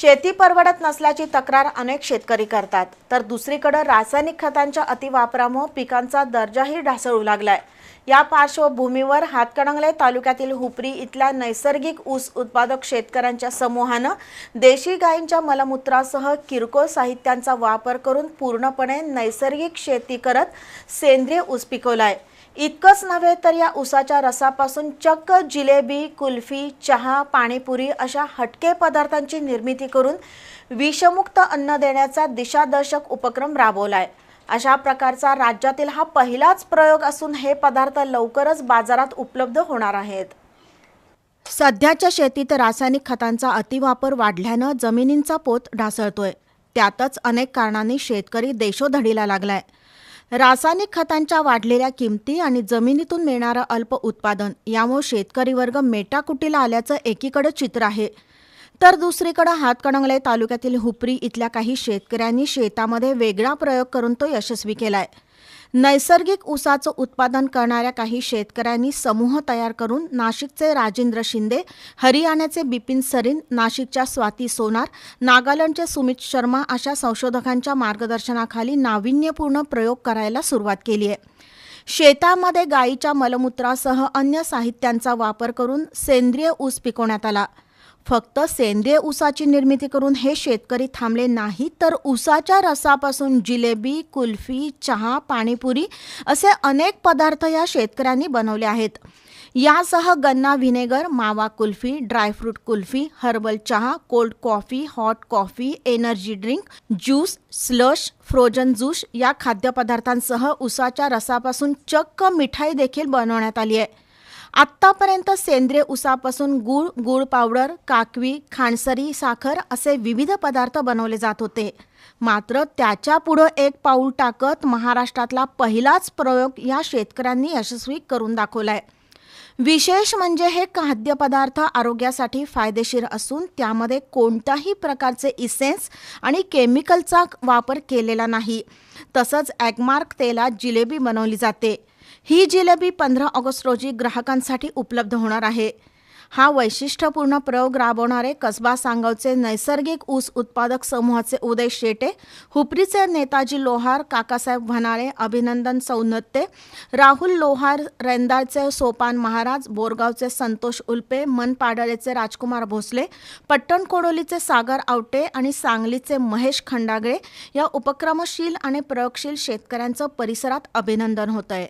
शेती परवडत नसल्याची तक्रार अनेक शेतकरी करतात. तर दुसरीकडे रासायनिक खतांच्या अतिवापरामुळे पिकांचा दर्जाही ढासळू लागलाय. या पार्श्वभूमीवर हातकणंगले तालुक्यातील हुपरी इथल्या नैसर्गिक ऊस उत्पादक शेतकऱ्यांच्या समूहानं देशी गायींच्या मलमूत्रासह किरकोळ साहित्यांचा वापर करून पूर्णपणे नैसर्गिक शेती करत सेंद्रिय ऊस पिकवलाय. इतकंच नव्हे तर या उसाच्या रसापासून चक्क जिलेबी कुल्फी चहा पाणीपुरी अशा हटके पदार्थांची निर्मिती करून विषमुक्त अन्न देण्याचा दिशादर्शक उपक्रम राबवलाय. अशा प्रकारचा राज्यातील हा पहिलाच प्रयोग असून हे पदार्थ लवकरच बाजारात उपलब्ध होणार आहेत. सध्याच्या शेतीत रासायनिक खतांचा अतिवापर वाढल्यानं जमिनींचा पोत ढासळतोय. त्यातच अनेक कारणांनी शेतकरी देशोधडीला लागलाय. रासायनिक खतांच्या वाढलेल्या किमती आणि जमिनीतून मिळणारं अल्प उत्पादन यामुळे शेतकरी वर्ग मेटाकुटीला आल्याचं एकीकडे चित्र आहे. तर दुसरीकडे हातकणंगले तालुक्यातील हुपरी इथल्या काही शेतकऱ्यांनी शेतामध्ये वेगळा प्रयोग करून तो यशस्वी केलाय. नैसर्गिक ऊसाचं उत्पादन करणाऱ्या काही शेतकऱ्यांनी समूह तयार करून नाशिकचे राजेंद्र शिंदे हरियाणाचे बिपिन सरीन नाशिकच्या स्वाती सोनार नागालँडचे सुमित शर्मा अशा संशोधकांच्या मार्गदर्शनाखाली नाविन्यपूर्ण प्रयोग करायला सुरुवात केली आहे. शेतामध्ये गायीच्या मलमूत्रासह अन्य साहित्यांचा वापर करून सेंद्रिय ऊस पिकवण्यात आला. फक्त सेंद्रिय ऊसाची निर्मिती करून हे शेतकरी थांबले नाही तर ऊसाच्या रसापासून जिलेबी कुल्फी चहा पाणीपुरी असे अनेक पदार्थ या शेतकऱ्यांनी बनवले आहेत. यासह गन्ना vinegar mawa kulfi dry fruit kulfi herbal चहा cold coffee hot coffee energy drink juice slush frozen juice या खाद्यपदार्थांसह ऊसाच्या रसापासून चक्क मिठाई देखील बनवण्यात आली आहे. आत्तापर्यंत सेंद्रिय उसापासून गूळ गूळ पावडर काकवी खाणसरी साखर असे विविध पदार्थ बनवले जात होते. मात्र त्याच्या पुढं एक पाऊल टाकत महाराष्ट्रातला पहिलाच प्रयोग या शेतकऱ्यांनी यशस्वी करून दाखवलाय. विशेष म्हणजे हे खाद्यपदार्थ आरोग्यासाठी फायदेशीर असून त्यामध्ये कोणत्याही प्रकारचे इसेन्स आणि केमिकलचा वापर केलेला नाही. तसंच ॲगमार्क तेलात जिलेबी बनवली जाते. ही जिलेबी पंधरा ऑगस्ट रोजी ग्राहकांसाठी उपलब्ध होणार आहे. हा वैशिष्ट्यपूर्ण प्रयोग राबवणारे कसबा सांगवचे नैसर्गिक ऊस उत्पादक समूहाचे उदय शेटे हुपरीचे नेताजी लोहार काकासाहेब भनाळे अभिनंदन सौनत्ते राहुल लोहार रेंदाळचे सोपान महाराज बोरगावचे संतोष उल्पे मनपाडळेचे राजकुमार भोसले पट्टण कोडोलीचे सागर आवटे आणि सांगलीचे महेश खंडागळे या उपक्रमशील आणि प्रयोगशील शेतकऱ्यांचं परिसरात अभिनंदन होत आहे